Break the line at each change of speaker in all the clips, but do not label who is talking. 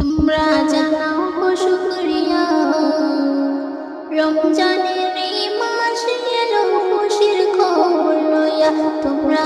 তোমরা জানাও শুক্রিয়া। রমজানের মাস এলো খুশির খবর লইয়া তোমরা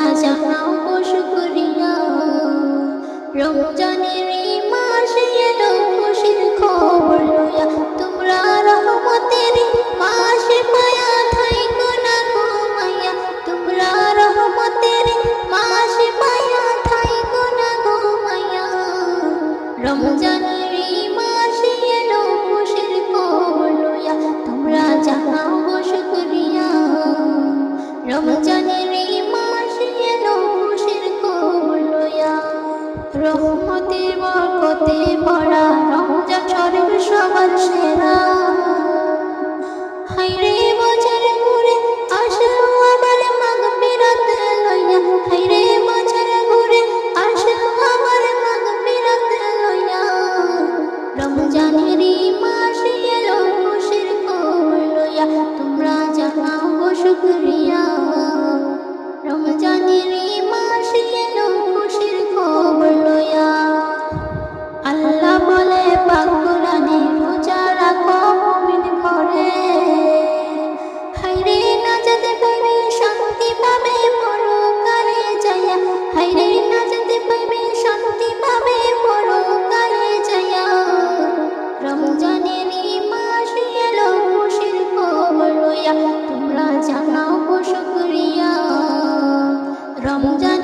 রমজানের মাস যেন খুশির কুলয়া। রহমতের বরকতে ভরা রমজান শরীফ সবার সেরা। হাইরে বছর ঘুরে আসলো আবার মাগ ফেরাত লইয়া। হাইরে বছর ঘুরে আসলো আবার মাগ ফেরাত লইয়া। রমজানের মাস এলো খুশির কুলয়া। তোমরা জানাও শুক্রিয়া।